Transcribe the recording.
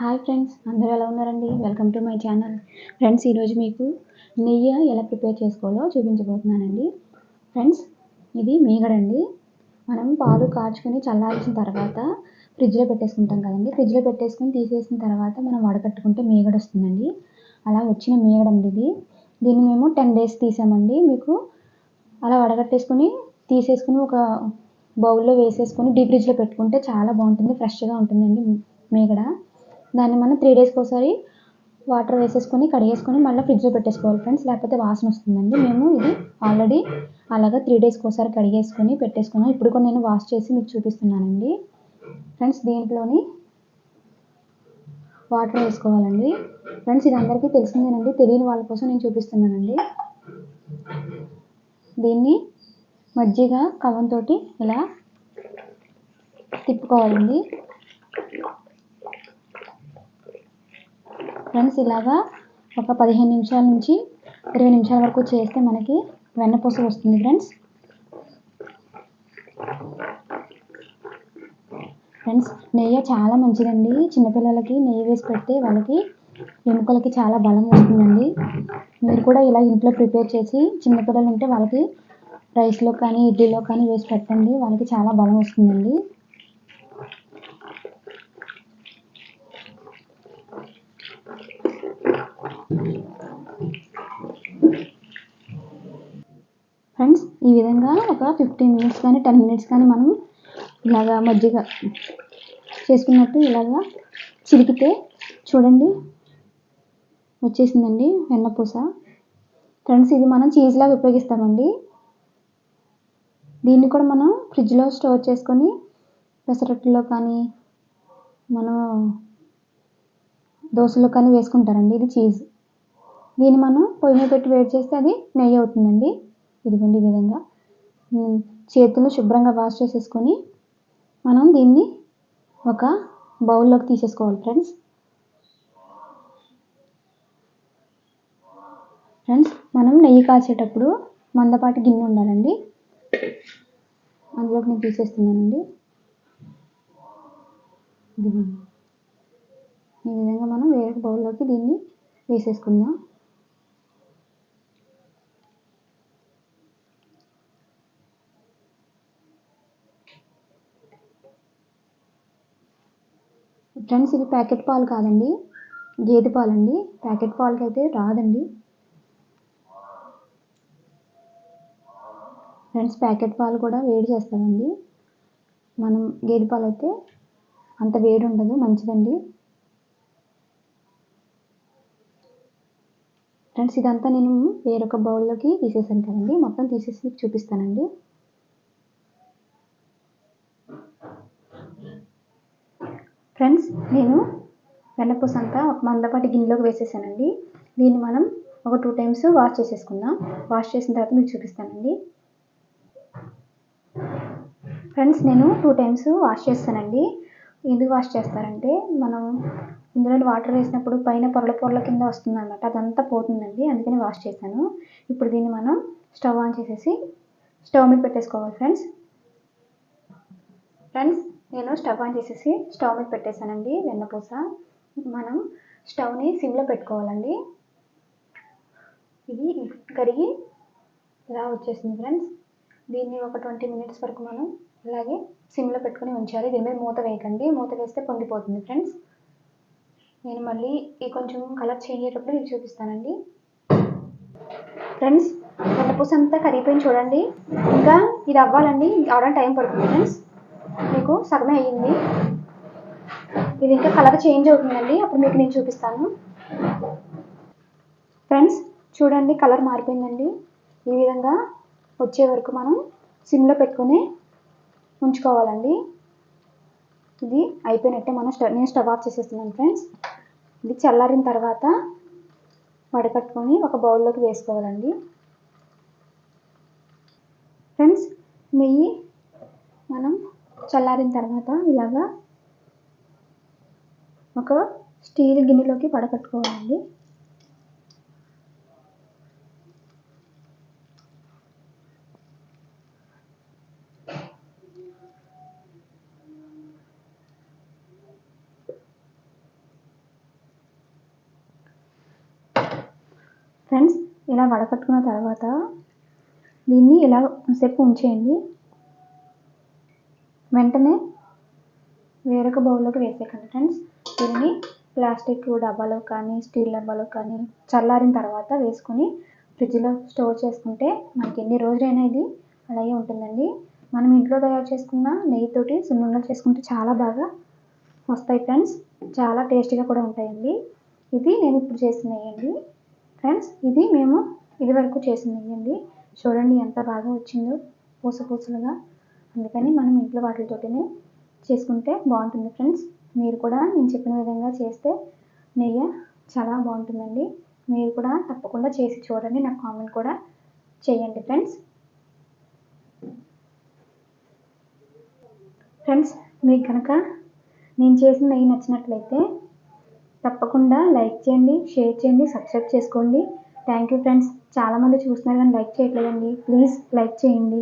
Hi friends అందరూ ఎలా ఉన్నారండి? Welcome to my channel friends ఈరోజు మీకు నెయ్యి ఎలా ప్రిపేర్ చేసుకోవాలో చూపించబోతున్నానండి. ఫ్రెండ్స్ ఇది మీగడండి మనం పాలు కాచుకొని చల్లార్చిన తర్వాత ఫ్రిడ్జ్లో పెట్టేసుకుంటాం కదండి. ఫ్రిడ్జ్లో పెట్టేసుకొని తీసేసిన తర్వాత మనం వడకట్టుకుంటే మీగడ వస్తుందండి. అలా వచ్చిన మీగడండి ఇది. దీన్ని మేము టెన్ డేస్ తీసామండి. మీకు అలా వడగట్టేసుకుని తీసేసుకుని ఒక బౌల్లో వేసేసుకొని డీ ఫ్రిడ్జ్లో పెట్టుకుంటే చాలా బాగుంటుంది ఫ్రెష్గా ఉంటుందండి మీగడ. దాన్ని మనం త్రీ డేస్కి ఒకసారి వాటర్ వేసేసుకొని కడిగేసుకొని మళ్ళీ ఫ్రిడ్జ్లో పెట్టేసుకోవాలి ఫ్రెండ్స్ లేకపోతే వాసన వస్తుందండి. మేము ఇది ఆల్రెడీ అలాగా త్రీ డేస్కి ఒకసారి కడిగేసుకొని పెట్టేసుకున్నాం. ఇప్పుడు కూడా నేను వాష్ చేసి మీకు చూపిస్తున్నానండి. ఫ్రెండ్స్ దీంట్లోని వాటర్ వేసుకోవాలండి. ఫ్రెండ్స్ ఇది అందరికీ తెలిసిందేనండి. తెలియని వాళ్ళ కోసం నేను చూపిస్తున్నానండి. దీన్ని మజ్జిగ కవంతో ఇలా తిప్పుకోవాలండి. ఫ్రెండ్స్ ఇలాగా ఒక పదిహేను నిమిషాల నుంచి ఇరవై నిమిషాల వరకు చేస్తే మనకి వెన్నపూస వస్తుంది ఫ్రెండ్స్ ఫ్రెండ్స్ నెయ్యి చాలా మంచిదండి. చిన్నపిల్లలకి నెయ్యి వేసి పెడితే వాళ్ళకి ఎముకలకి చాలా బలం వస్తుందండి. మీరు కూడా ఇలా ఇంట్లో ప్రిపేర్ చేసి చిన్నపిల్లలు ఉంటే వాళ్ళకి రైస్లో కానీ ఇడ్లీలో కానీ వేసి పెట్టండి. వాళ్ళకి చాలా బలం వస్తుందండి. ఫ్రెండ్స్ ఈ విధంగా ఒక ఫిఫ్టీన్ మినిట్స్ కానీ టెన్ మినిట్స్ కానీ మనం ఇలాగా మజ్జిగ చేసుకున్నట్టు ఇలాగా చిలికితే చూడండి వచ్చేసిందండి వెన్నపూస ఫ్రెండ్స్ ఇది మనం చీజ్లాగా ఉపయోగిస్తామండి. దీన్ని కూడా మనం ఫ్రిడ్జ్లో స్టోర్ చేసుకొని పెసరట్టులో కానీ మనం దోశలో కానీ వేసుకుంటారండి. ఇది చీజ్ దీన్ని మనం పొయ్యి మీద పెట్టి వేడి చేస్తే అది నెయ్యి అవుతుందండి. ఇదిగోండి ఈ విధంగా. చేతులు శుభ్రంగా వాష్ చేసేసుకొని మనం దీన్ని ఒక బౌల్లోకి తీసేసుకోవాలి ఫ్రెండ్స్ ఫ్రెండ్స్ మనం నెయ్యి కాచేటప్పుడు మందపాటి గిన్నె ఉండాలండి. అందులోకి నేను తీసేస్తున్నానండి. ఈ విధంగా మనం వేరే బౌల్లోకి దీన్ని వేసేసుకుందాం. ఫ్రెండ్స్ ఇది ప్యాకెట్ పాలు కాదండి గేదె పాలండి. ప్యాకెట్ పాలకి అయితే రాదండి. ఫ్రెండ్స్ ప్యాకెట్ పాలు కూడా వేడి చేస్తామండి మనం గేదె పాలు అయితే అంత వేడి ఉండదు మంచిదండి. ఫ్రెండ్స్ ఇదంతా నేను వేరొక బౌల్లోకి తీసేసాను కదండి. మొత్తం తీసేసి మీకు చూపిస్తానండి. ఫ్రెండ్స్ నేను వెన్నపూస అంతా ఒక మందపాటి గిన్నెలోకి వేసేసానండి. దీన్ని మనం ఒక టూ టైమ్స్ వాష్ చేసేసుకుందాం. వాష్ చేసిన తర్వాత మీకు చూపిస్తానండి. ఫ్రెండ్స్ నేను టూ టైమ్స్ వాష్ చేస్తానండి. ఎందుకు వాష్ చేస్తారంటే మనం ఇందులో వాటర్ వేసినప్పుడు పైన పొరల పొరల కింద వస్తుంది అనమాట అదంతా పోతుందండి. అందుకని వాష్ చేశాను. ఇప్పుడు దీన్ని మనం స్టవ్ ఆన్ చేసేసి స్టవ్ మీద పెట్టేసుకోవాలి ఫ్రెండ్స్. ఫ్రెండ్స్ నేను స్టవ్ ఆన్ చేసేసి స్టవ్ మీద పెట్టేశానండి. వెన్నపూస మనం స్టవ్ని సిమ్లో పెట్టుకోవాలండి. ఇది కరిగి ఇలా వచ్చేసింది ఫ్రెండ్స్. దీన్ని ఒక ట్వంటీ మినిట్స్ వరకు మనం అలాగే సిమ్లో పెట్టుకుని ఉంచాలి. దీని మీద మూత వేయకండి. మూత వేస్తే పొంగిపోతుంది ఫ్రెండ్స్. నేను మళ్ళీ ఈ కొంచెం కలర్ చేంజ్ అయ్యేటప్పుడు మీకు చూపిస్తానండి. ఫ్రెండ్స్ వెన్నపూస అంతా కరిగిపోయింది చూడండి. ఇంకా ఇది అవ్వాలండి. అవడానికి టైం పడుతుంది ఫ్రెండ్స్ మీకు సగమే అయ్యింది. ఇది ఇంకా కలర్ చేంజ్ అవుతుందండి. అప్పుడు మీకు నేను చూపిస్తాను. ఫ్రెండ్స్ చూడండి కలర్ మారిపోయిందండి. ఈ విధంగా వచ్చే వరకు మనం సిమ్లో పెట్టుకుని ఉంచుకోవాలండి. ఇది అయిపోయినట్టే మనం స్టవ్ నేను స్టవ్ ఆఫ్ చేసేస్తున్నాను ఫ్రెండ్స్. ఇది చల్లారిన తర్వాత వడకట్టుకొని ఒక బౌల్లోకి వేసుకోవాలండి. ఫ్రెండ్స్ నెయ్యి మనం చల్లారిన తర్వాత ఇలాగా ఒక స్టీల్ గిన్నెలోకి వడకట్టుకోవాలండి. ఫ్రెండ్స్ ఇలా వడకట్టుకున్న తర్వాత దీన్ని ఇలా సేపు ఉంచేయండి. వెంటనే వేరొక బౌల్లోకి వేసేయకండి ఫ్రెండ్స్ దీన్ని ప్లాస్టిక్ డబ్బాలో కానీ స్టీల్ డబ్బాలో కానీ చల్లారిన తర్వాత వేసుకొని ఫ్రిడ్జ్లో స్టోర్ చేసుకుంటే మనకి ఎన్ని రోజులైనా ఇది అలాగే ఉంటుందండి. మనం ఇంట్లో తయారు చేసుకున్న నెయ్యితోటి సున్నుండలు చేసుకుంటే చాలా బాగా వస్తాయి ఫ్రెండ్స్ చాలా టేస్టీగా కూడా ఉంటాయండి. ఇది నేను ఇప్పుడు చేసిన నెయ్యి అండి ఫ్రెండ్స్ ఇది మేము ఇదివరకు చేసిన నెయ్యండి చూడండి ఎంత బాగా వచ్చిందో. పూస పూసలుగా. అందుకని మనం ఇంట్లో వాటితోటినే చేసుకుంటే బాగుంటుంది ఫ్రెండ్స్ మీరు కూడా నేను చెప్పిన విధంగా చేస్తే నెయ్యి చాలా బాగుంటుందండి. మీరు కూడా తప్పకుండా చేసి చూడండి. నాకు కామెంట్ కూడా చేయండి ఫ్రెండ్స్ ఫ్రెండ్స్ మీకు కనుక నేను చేసిన నెయ్యి నచ్చినట్లయితే తప్పకుండా లైక్ చేయండి షేర్ చేయండి సబ్స్క్రైబ్ చేసుకోండి. థ్యాంక్ యూ ఫ్రెండ్స్ చాలామంది చూస్తున్నారు కానీ లైక్ చేయట్లేదండి. ప్లీజ్ లైక్ చేయండి.